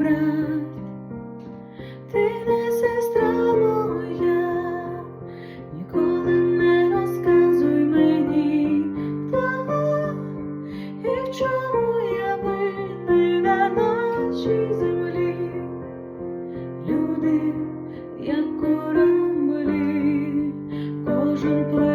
брат, ти не сестра моя, ніколи не розказуй мені, хто і в чому я винний на нашій землі, люди, як кораблі, кожен план.